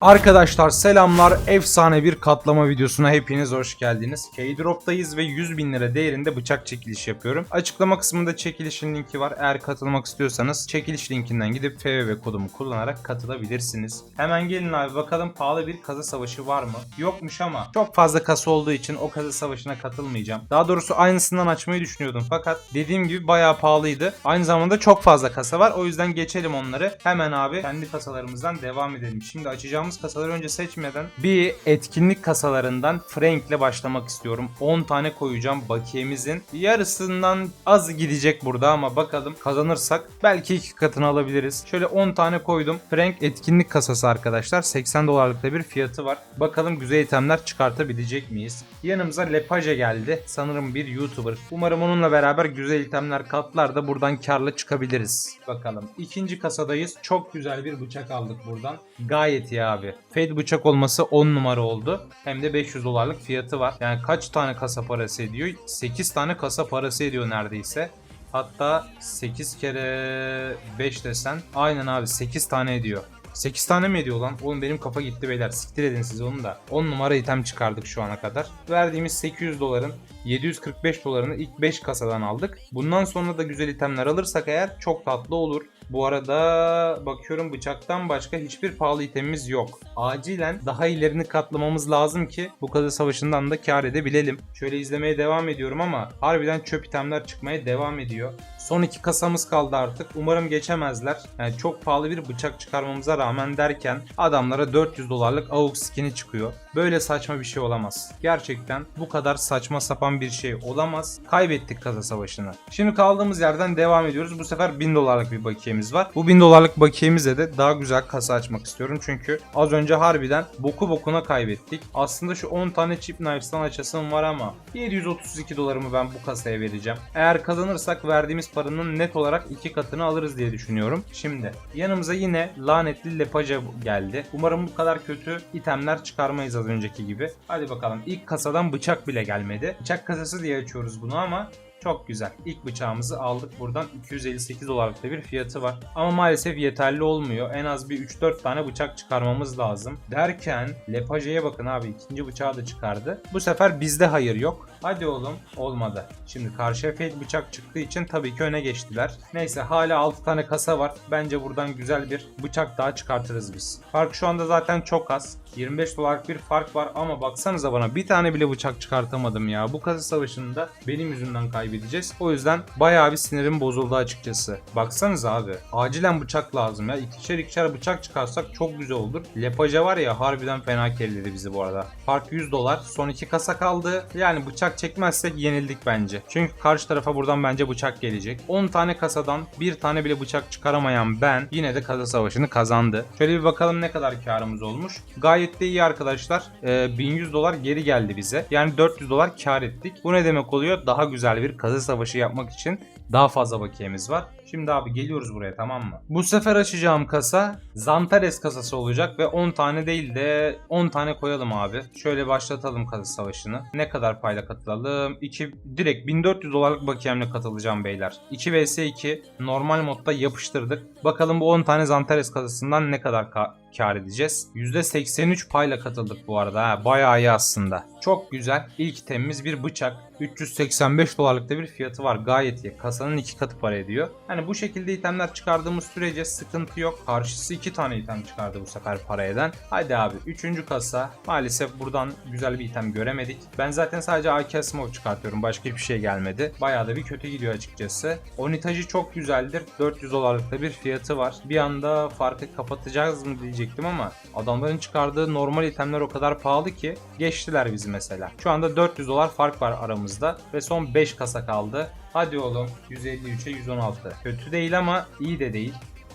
Arkadaşlar selamlar. Efsane bir katlama videosuna hepiniz hoş geldiniz. K-Drop'tayız ve 100 bin lira değerinde bıçak çekiliş yapıyorum. Açıklama kısmında çekilişin linki var. Eğer katılmak istiyorsanız çekiliş linkinden gidip FVV kodumu kullanarak katılabilirsiniz. Hemen gelin abi bakalım pahalı bir kazı savaşı var mı? Yokmuş ama çok fazla kasa olduğu için o kazı savaşına katılmayacağım. Daha doğrusu aynısından açmayı düşünüyordum fakat dediğim gibi bayağı pahalıydı. Aynı zamanda çok fazla kasa var. O yüzden geçelim onları. Hemen abi kendi kasalarımızdan devam edelim. Şimdi açacağımız kasaları önce seçmeden bir etkinlik kasalarından Frank'le başlamak istiyorum. 10 tane koyacağım bakiyemizin. Yarısından az gidecek burada ama bakalım kazanırsak belki iki katını alabiliriz. Şöyle 10 tane koydum. Frank etkinlik kasası arkadaşlar. 80 dolarlıkta bir fiyatı var. Bakalım güzel itemler çıkartabilecek miyiz? Yanımıza Lepaje geldi. Sanırım bir YouTuber. Umarım onunla beraber güzel itemler katlar da buradan karlı çıkabiliriz. Bakalım. İkinci kasadayız. Çok güzel bir bıçak aldık buradan. Gayet iyi abi. Fade bıçak olması 10 numara oldu. Hem de 500 dolarlık fiyatı var. Yani kaç tane kasa parası ediyor? 8 tane kasa parası ediyor neredeyse. Hatta 8 kere 5 desen aynen abi 8 tane ediyor. 8 tane mi ediyor lan? Oğlum benim kafa gitti beyler. Siktir edin siz onu da. 10 numara item çıkardık şu ana kadar. Verdiğimiz 800 doların 745 dolarını ilk 5 kasadan aldık. Bundan sonra da güzel itemler alırsak eğer çok tatlı olur. Bu arada bakıyorum bıçaktan başka hiçbir pahalı itemimiz yok. Acilen daha ilerini katlamamız lazım ki bu kazı savaşından da kar edebilelim. Şöyle izlemeye devam ediyorum ama harbiden çöp itemler çıkmaya devam ediyor. Son iki kasamız kaldı artık. Umarım geçemezler. Yani çok pahalı bir bıçak çıkarmamıza rağmen derken adamlara 400 dolarlık AUG skin'i çıkıyor. Böyle saçma bir şey olamaz. Gerçekten bu kadar saçma sapan bir şey olamaz. Kaybettik kasa savaşını. Şimdi kaldığımız yerden devam ediyoruz. Bu sefer 1000 dolarlık bir bakiyemiz var. Bu 1000 dolarlık bakiyemize de daha güzel kasa açmak istiyorum. Çünkü az önce harbiden boku bokuna kaybettik. Aslında şu 10 tane chip knifes'tan açasım var ama 732 dolarımı ben bu kasaya vereceğim. Eğer kazanırsak verdiğimiz paranın net olarak iki katını alırız diye düşünüyorum. Şimdi yanımıza yine lanetli lepaja geldi. Umarım bu kadar kötü itemler çıkarmayız az önceki gibi. Hadi bakalım ilk kasadan bıçak bile gelmedi. Bıçak kasası diye açıyoruz bunu ama çok güzel. İlk bıçağımızı aldık. Buradan 258 dolarlıkta bir fiyatı var. Ama maalesef yeterli olmuyor. En az bir 3-4 tane bıçak çıkarmamız lazım. Derken Lepaje'ye bakın abi ikinci bıçağı da çıkardı. Bu sefer bizde hayır yok. Hadi oğlum olmadı. Şimdi karşıya fake bıçak çıktığı için tabii ki öne geçtiler. Neyse hala 6 tane kasa var. Bence buradan güzel bir bıçak daha çıkartırız biz. Fark şu anda zaten çok az. 25 dolarlık bir fark var ama baksanıza bana bir tane bile bıçak çıkartamadım ya. Bu kasa savaşında benim yüzümden kaybedeceğiz. O yüzden bayağı bir sinirim bozuldu açıkçası. Baksanıza abi. Acilen bıçak lazım ya. İkişer ikişer bıçak çıkarsak çok güzel olur. Lepaja var ya harbiden fena kelledi bizi bu arada. Fark 100 dolar. Son iki kasa kaldı. Yani bıçak çekmezsek yenildik bence. Çünkü karşı tarafa buradan bence bıçak gelecek. 10 tane kasadan bir tane bile bıçak çıkaramayan ben yine de kasa savaşını kazandı. Şöyle bir bakalım ne kadar karımız olmuş. Gayet de iyi arkadaşlar. Ee, 1100 dolar geri geldi bize. Yani 400 dolar kar ettik. Bu ne demek oluyor? Daha güzel bir kasa savaşı yapmak için daha fazla bakiyemiz var. Şimdi abi geliyoruz buraya tamam mı? Bu sefer açacağım kasa Zantares kasası olacak ve 10 tane değil de 10 tane koyalım abi. Şöyle başlatalım kasa savaşını. Ne kadar payla katılalım? 2 direkt 1400 dolarlık bakiyemle katılacağım beyler. 2 vs 2 normal modda yapıştırdık. Bakalım bu 10 tane Zantares kasasından ne kadar ka- kar edeceğiz? %83 payla katıldık bu arada. Ha, bayağı iyi aslında. Çok güzel. İlk itemimiz bir bıçak. 385 dolarlıkta bir fiyatı var. Gayet iyi. Kasanın iki katı para ediyor. Hani bu şekilde itemler çıkardığımız sürece sıkıntı yok. Karşısı iki tane item çıkardı bu sefer para eden. Hadi abi. Üçüncü kasa. Maalesef buradan güzel bir item göremedik. Ben zaten sadece AK Smoke çıkartıyorum. Başka hiçbir şey gelmedi. Bayağı da bir kötü gidiyor açıkçası. Onitajı çok güzeldir. 400 dolarlıkta bir fiyatı var. Bir anda farkı kapatacağız mı diyecektim ama adamların çıkardığı normal itemler o kadar pahalı ki geçtiler bizi mesela. Şu anda 400 dolar fark var aramızda ve son 5 kasa kaldı. Hadi oğlum 153'e 116. Kötü değil ama iyi de değil.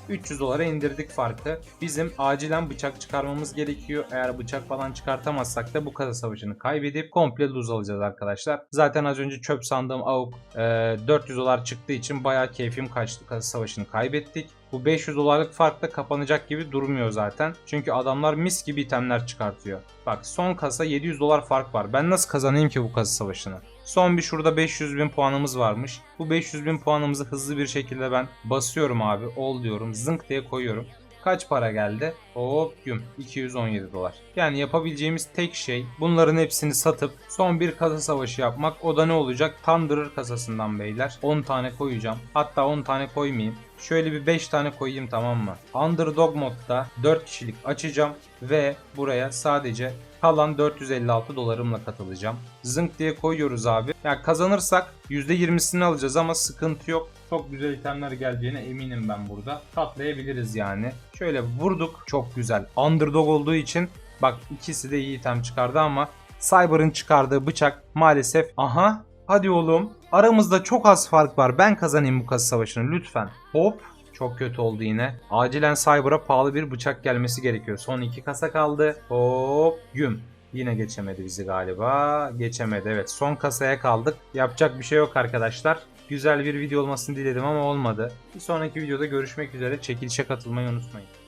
300 dolara indirdik farkı. Bizim acilen bıçak çıkarmamız gerekiyor. Eğer bıçak falan çıkartamazsak da bu kasa savaşını kaybedip komple lose alacağız arkadaşlar. Zaten az önce çöp sandığım AUK e, 400 dolar çıktığı için bayağı keyfim kaçtı. Kasa savaşını kaybettik. Bu 500 dolarlık fark da kapanacak gibi durmuyor zaten. Çünkü adamlar mis gibi itemler çıkartıyor. Bak son kasa 700 dolar fark var. Ben nasıl kazanayım ki bu kasa savaşını? Son bir şurada 500 bin puanımız varmış. Bu 500 bin puanımızı hızlı bir şekilde ben basıyorum abi. Ol diyorum. Zınk diye koyuyorum. Kaç para geldi? Hop güm 217 dolar. Yani yapabileceğimiz tek şey bunların hepsini satıp son bir kasa savaşı yapmak. O da ne olacak? Thunderer kasasından beyler. 10 tane koyacağım. Hatta 10 tane koymayayım. Şöyle bir 5 tane koyayım tamam mı? Underdog modda 4 kişilik açacağım ve buraya sadece kalan 456 dolarımla katılacağım. Zınk diye koyuyoruz abi. Ya kazanırsak %20'sini alacağız ama sıkıntı yok. Çok güzel itemler geleceğine eminim ben burada. Katlayabiliriz yani. Şöyle vurduk. Çok güzel. Underdog olduğu için bak ikisi de iyi item çıkardı ama Cyber'ın çıkardığı bıçak maalesef aha hadi oğlum aramızda çok az fark var ben kazanayım bu kasa savaşını lütfen hop çok kötü oldu yine. Acilen Cyber'a pahalı bir bıçak gelmesi gerekiyor. Son iki kasa kaldı. Hop güm. Yine geçemedi bizi galiba. Geçemedi evet. Son kasaya kaldık. Yapacak bir şey yok arkadaşlar. Güzel bir video olmasını diledim ama olmadı. Bir sonraki videoda görüşmek üzere. Çekilişe katılmayı unutmayın.